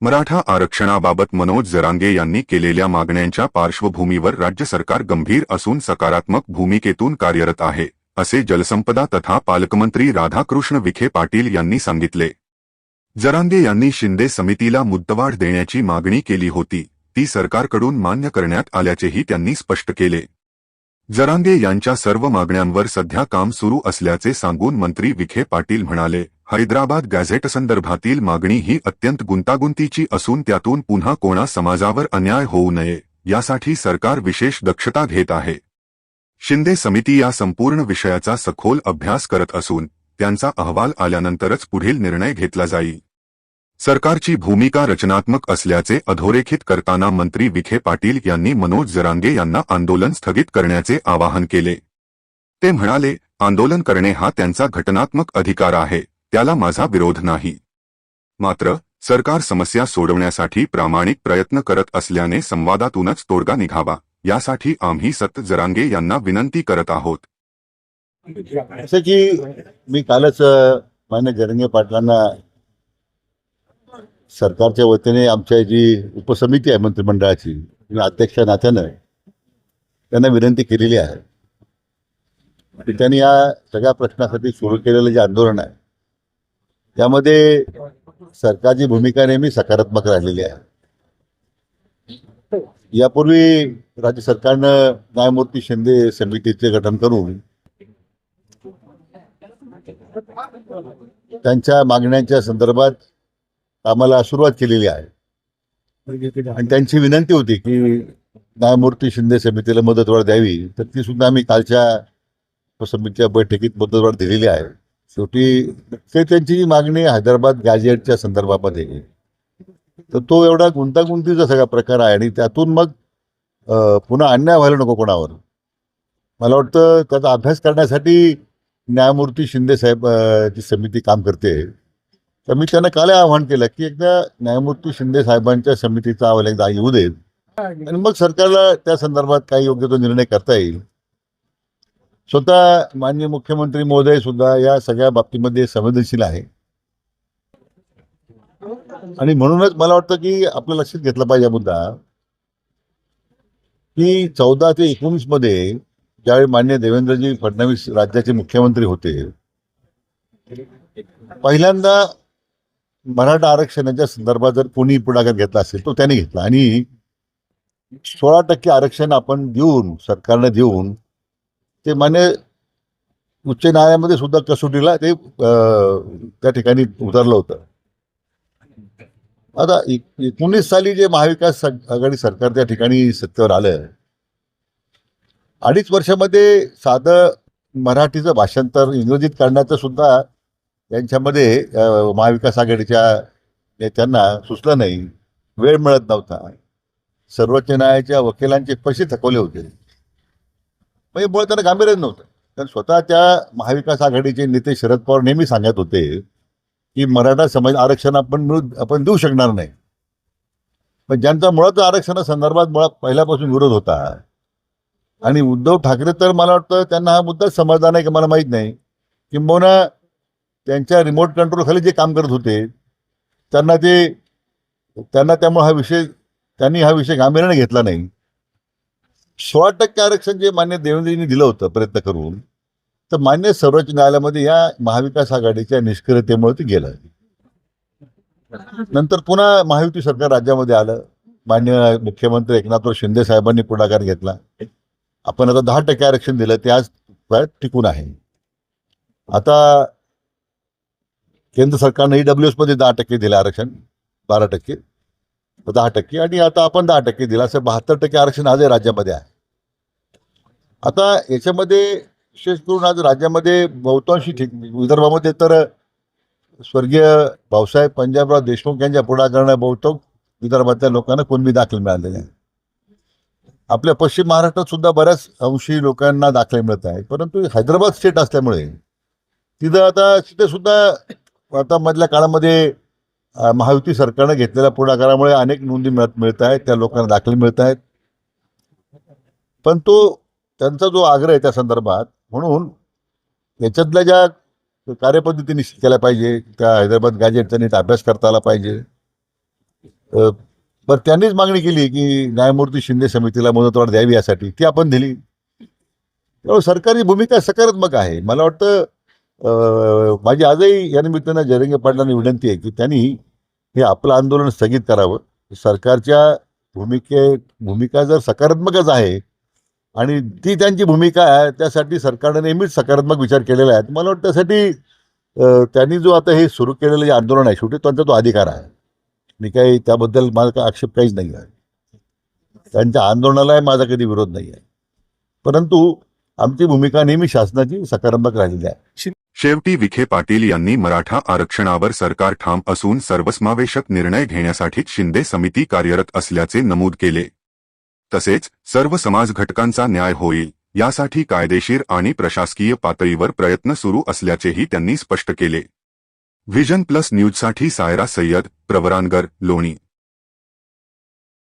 मराठा आरक्षणाबाबत मनोज जरांगे यांनी केलेल्या मागण्यांच्या पार्श्वभूमीवर राज्य सरकार गंभीर असून सकारात्मक भूमिकेतून कार्यरत आहे असे जलसंपदा तथा पालकमंत्री राधाकृष्ण विखे पाटील यांनी सांगितले. जरांगे यांनी शिंदे समितीला मुद्दवाढ देण्याची मागणी केली होती ती सरकारकडून मान्य करण्यात आल्याचेही त्यांनी स्पष्ट केले. जरांगे यांच्या सर्व मागण्यांवर सध्या काम सुरू असल्याचे सांगून मंत्री विखे पाटील म्हणाले. हैदराबाद गॅझेट संदर्भातील मागणी ही अत्यंत गुंतागुंतीची असून त्यातून पुन्हा कोणा समाजावर अन्याय होऊ नये यासाठी सरकार विशेष दक्षता घेत आहे. शिंदे समिती या संपूर्ण विषयाचा सखोल अभ्यास करत असून त्यांचा अहवाल आल्यानंतरच पुढील निर्णय घेतला जाईल. सरकारची भूमिका रचनात्मक असल्याचे अधोरेखित करताना मंत्री विखे पाटील यांनी मनोज जरांगे यांना आंदोलन स्थगित करण्याचे आवाहन केले. ते म्हणाले आंदोलन करणे हा त्यांचा घटनात्मक अधिकार आहे. त्याला माझा विरोध नाही. मात्र सरकार समस्या सोडवण्यासाठी प्रामाणिक प्रयत्न करत असल्याने संवादातूनच तोडगा निघावा यासाठी आम्ही सत जरांगे यांना विनंती करत आहोत. जसं की मी कालच मान्य जरंगे पाटलांना सरकारच्या वतीने आमच्या जी उपसमिती आहे मंत्रिमंडळाची अध्यक्ष नात्यानं त्यांना विनंती केलेली आहे. त्यांनी या सगळ्या प्रश्नासाठी सुरू केलेलं जे आंदोलन आहे त्यामध्ये सरकारची भूमिका नेहमी सकारात्मक राहिलेली आहे. यापूर्वी राज्य सरकारनं न्यायमूर्ती शिंदे समितीचे गठन करून त्यांच्या मागण्यांच्या संदर्भात आम्हाला सुरुवात केलेली आहे. आणि त्यांची विनंती होती की न्यायमूर्ती शिंदे समितीला मदतवाढ द्यावी तर ती सुद्धा आम्ही कालच्या समितीच्या बैठकीत मदतवाढ दिलेली आहे. शेवटी ते त्यांची मागणी हैदराबाद गॅजेटच्या संदर्भामध्ये तर तो एवढा गुंतागुंतीचा सगळा प्रकार आहे आणि त्यातून मग पुन्हा अन्याय व्हायला नको कोणावर. मला वाटतं त्याचा अभ्यास करण्यासाठी न्यायमूर्ती शिंदे साहेब जी समिती काम करते तर मी त्यांना काल आवाहन केलं की एकदा न्यायमूर्ती शिंदे साहेबांच्या समितीचा अहवाल एकदा येऊ देत. आणि मग सरकारला त्या संदर्भात काही योग्य तो निर्णय करता येईल. स्वतः माननीय मुख्यमंत्री महोदय सुद्धा या सगळ्या बाबतीमध्ये संवेदनशील आहे. आणि म्हणूनच मला वाटतं की आपलं लक्षात घेतला पाहिजे मुद्दा की चौदा ते एकोणीसमध्ये ज्यावेळी मान्य देवेंद्रजी फडणवीस राज्याचे मुख्यमंत्री होते पहिल्यांदा मराठा आरक्षणाच्या संदर्भात जर कोणी पुढाकार घेतला असेल तो त्याने घेतला. आणि सोळा टक्के आरक्षण आपण देऊन सरकारने देऊन ते मान्य उच्च न्यायालयामध्ये सुद्धा कसोटीला ते अं, त्या ठिकाणी उतरलं होतं. आता एकोणीस साली जे महाविकास आघाडी सरकार त्या ठिकाणी सत्तेवर आलं अडीच वर्षामध्ये साधं मराठीचं भाषांतर इंग्रजीत काढण्याचं सुद्धा यांच्यामध्ये महाविकास आघाडीच्या नेत्यांना सुचलं नाही. वेळ मिळत नव्हता. सर्वोच्च न्यायालयाच्या वकिलांचे पैसे थकवले होते. म्हणजे मुळे त्यांना गांभीर्य नव्हतं. कारण स्वतःच्या महाविकास आघाडीचे नेते शरद पवार नेहमी सांगत होते की मराठा समाज आरक्षण आपण मिळू आपण देऊ शकणार नाही. पण ज्यांचा मुळात आरक्षणासंदर्भात मुळात पहिल्यापासून विरोध होता. आणि उद्धव ठाकरे तर मला वाटतं त्यांना हा मुद्दा समजला नाही की मला माहीत नाही. किंबहुना त्यांच्या रिमोट कंट्रोलखाली जे काम करत होते त्यांना ते त्यांना त्यामुळे हा विषय त्यांनी हा विषय गांभीर्याने घेतला नाही. सोळा टक्के आरक्षण जे मान्य देवेंद्रजींनी दिलं होतं प्रयत्न करून तर मान्य सर्वोच्च न्यायालयामध्ये या महाविकास आघाडीच्या निष्क्रियतेमुळे ते गेलं. नंतर पुन्हा महायुती सरकार राज्यामध्ये आलं. मान्य मुख्यमंत्री एकनाथराव शिंदे साहेबांनी पुढाकार घेतला. आपण आता दहा टक्के आरक्षण दिलं ते आज टिकून आहे. आता केंद्र सरकारने ईडब्ल्यू मध्ये दहा टक्के दिलं आरक्षण बारा टक्के. दहा टक्के आणि आता आपण दहा टक्के दिलं. असं बहात्तर टक्के आरक्षण आजही राज्यामध्ये आहे. आता याच्यामध्ये विशेष करून आज राज्यामध्ये बहुतांशी ठिक विदर्भामध्ये तर स्वर्गीय भाऊसाहेब पंजाबराव देशमुख यांच्या पुढाकारानं बहुतेक विदर्भातल्या लोकांना कुणबी दाखले मिळालेले आहे आपल्या पश्चिम महाराष्ट्रात सुद्धा बऱ्याच अंशी लोकांना दाखले मिळत आहे. परंतु हैदराबाद स्टेट असल्यामुळे तिथं आता तिथे सुद्धा आता मधल्या काळामध्ये महायुती सरकारनं घेतलेल्या पुढाकारामुळे अनेक नोंदी मिळत मिळत आहेत त्या लोकांना दाखले मिळत आहेत. पण तो त्यांचा जो आग्रह आहे त्या संदर्भात म्हणून याच्यातल्या ज्या कार्यपद्धती निश्चित केल्या पाहिजे त्या हैदराबाद गॅजेटचा नीट अभ्यास करता आला पाहिजे. अ, बरं त्यांनीच मागणी केली की न्यायमूर्ती शिंदे समितीला मुदतवाढ द्यावी यासाठी ती आपण दिली. त्यामुळे सरकारी भूमिका सकारात्मक आहे. मला वाटतं माझी आजही या निमित्तानं जयरंगे पाटलांनी विनंती आहे की त्यांनी हे आपलं आंदोलन स्थगित करावं. सरकारच्या भूमिके भूमिका जर सकारात्मकच आहे आणि ती त्यांची भूमिका आहे त्यासाठी सरकारने नेहमीच सकारात्मक विचार केलेला आहे. मला वाटतं त्यासाठी त्यांनी जो आता हे सुरू केलेलं जे आंदोलन आहे शेवटी त्यांचा तो अधिकार आहे. मी काही त्याबद्दल माझा काही आक्षेप काहीच नाही आहे. त्यांच्या आंदोलनालाही माझा कधी विरोध नाही आहे. परंतु आमची भूमिका नेहमी शासनाची सकारात्मक राहिलेली आहे. शेवटी विखे पाटील यांनी मराठा आरक्षणावर सरकार ठाम असून सर्वसमावेशक निर्णय घेण्यासाठी शिंदे समिती कार्यरत असल्याचे नमूद केले. तसेच सर्व समाज घटकांचा न्याय होईल यासाठी कायदेशीर आणि प्रशासकीय पातळीवर प्रयत्न सुरू असल्याचेही त्यांनी स्पष्ट केले. व्हिजन प्लस न्यूजसाठी सायरा सय्यद प्रवरानगर लोणी.